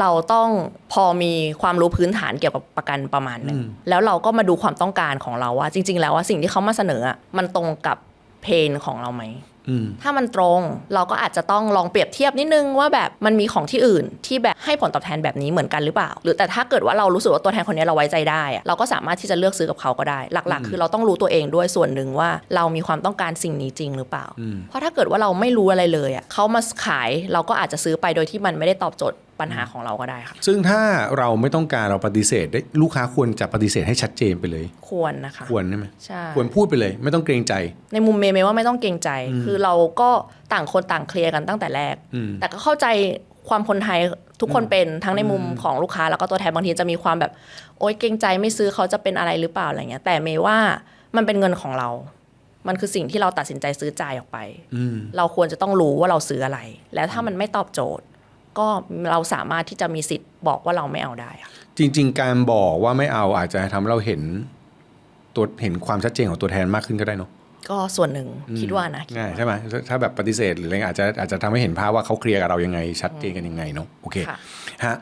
เราต้องพอมีความรู้พื้นฐานเกี่ยวกับประกันประมาณหนึ่งอืมแล้วเราก็มาดูความต้องการของเราว่า จริง ๆ แล้วว่าสิ่งที่เขามาเสนออะมันตรงกับเพนของเราไหมอืม ถ้ามันตรงเราก็อาจจะต้องลองเปรียบเทียบนิดนึงว่าแบบมันมีของที่อื่นที่แบบให้ผลตอบแทนแบบนี้เหมือนกันหรือเปล่า หรือแต่ถ้าเกิดว่าเรารู้สึกว่าตัวแทนคนนี้เราไว้ใจได้อะเราก็สามารถที่จะเลือกซื้อกับเขาก็ได้ หลักอืมๆคือเราต้องรู้ตัวเองด้วยส่วนหนึ่งว่าเรามีความต้องการสิ่งนี้จริงหรือเปล่าอืมเพราะถ้าเกิดว่าเราไม่รู้อะไรเลยอะเขามาขายเราก็อาจจะซื้อไปโดยที่มันไม่ได้ตอบโจทย์ปัญหาของเราก็ได้ค่ะ ซึ่งถ้าเราไม่ต้องการเราปฏิเสธได้ลูกค้าควรจะปฏิเสธให้ชัดเจนไปเลย ควรนะคะ ควรใช่ไหมใช่ ควรพูดไปเลย ไม่ต้องเกรงใจ ในมุมเมย์เมย์ว่าไม่ต้องเกรงใจ คือเราก็ต่างคนต่างเคลียร์กันตั้งแต่แรกอืมแต่ก็เข้าใจความคนไทยทุกคนเป็นทั้งในมุมของลูกค้า แล้วก็ตัวแทนบางทีจะมีความแบบ โอ๊ยเกรงใจไม่ซื้อเขาจะเป็นอะไรหรือเปล่าอะไรเงี้ย แต่เมย์ว่ามันเป็นเงินของเรา มันคือสิ่งที่เราตัดสินใจซื้อจ่ายออกไปอืมเราควรจะต้องรู้ว่าเราซื้ออะไร แล้วถ้ามันไม่ตอบโจทย์ ก็เราสามารถที่จะมีสิทธิ์บอกว่าเราไม่เอาได้ค่ะจริง ๆ การบอกว่าไม่เอาอาจจะทำให้เราเห็นตัวเห็นความชัดเจนของตัวแทนมากขึ้นก็ได้เนาะ ก็ส่วนหนึ่งคิดว่านะคิดง่ายว่าใช่ไหมถ้าแบบปฏิเสธหรืออะไรเงี้ยอาจจะอาจจะทำให้เห็นภาพว่าเขาเคลียร์กับเรายังไงชัดเจนกันยังไงเนาะโอเคค่ะฮะ